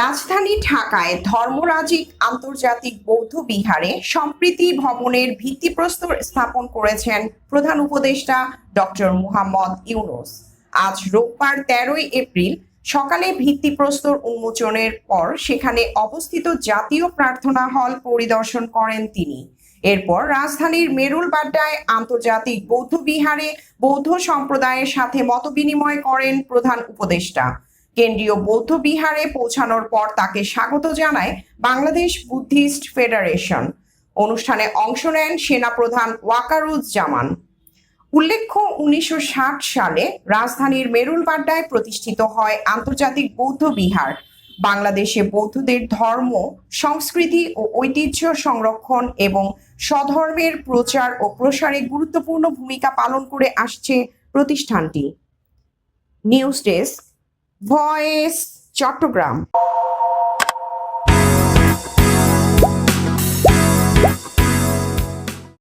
রাজধানী ঢাকায় ধর্মরাজিক আন্তর্জাতিক বৌদ্ধ বিহারে সম্প্রীতি ভবনের ভিত্তিপ্রস্তর স্থাপন করেছেন প্রধান উপদেষ্টা ডক্টর মুহাম্মদ ইউনুস। আজ রোববার তেরোই এপ্রিল সকালে ভিত্তিপ্রস্তর উন্মোচনের পর সেখানে অবস্থিত জাতীয় প্রার্থনা হল পরিদর্শন করেন তিনি। এরপর রাজধানীর মেরুলবাড্ডায় আন্তর্জাতিক বৌদ্ধ বিহারে বৌদ্ধ সম্প্রদায়ের সাথে মতবিনিময় করেন প্রধান উপদেষ্টা। কেন্দ্রীয় বৌদ্ধ বিহারে পৌঁছানোর পর তাকে স্বাগত জানায় বাংলাদেশ বুদ্ধিস্ট ফেডারেশন। অনুষ্ঠানে অংশ নেন সেনাপ্রধান ওয়াকারুজ্জামান। উল্লেখ্য, উনিশশো ষাট সালে রাজধানীর মেরুলবাড্ডায় প্রতিষ্ঠিত হয় আন্তর্জাতিক বৌদ্ধ বিহার। বাংলাদেশে বৌদ্ধদের ধর্ম, সংস্কৃতি ও ঐতিহ্য সংরক্ষণ এবং স্বধর্মের প্রচার ও প্রসারে গুরুত্বপূর্ণ ভূমিকা পালন করে আসছে প্রতিষ্ঠানটি। News desk voice Chattogram.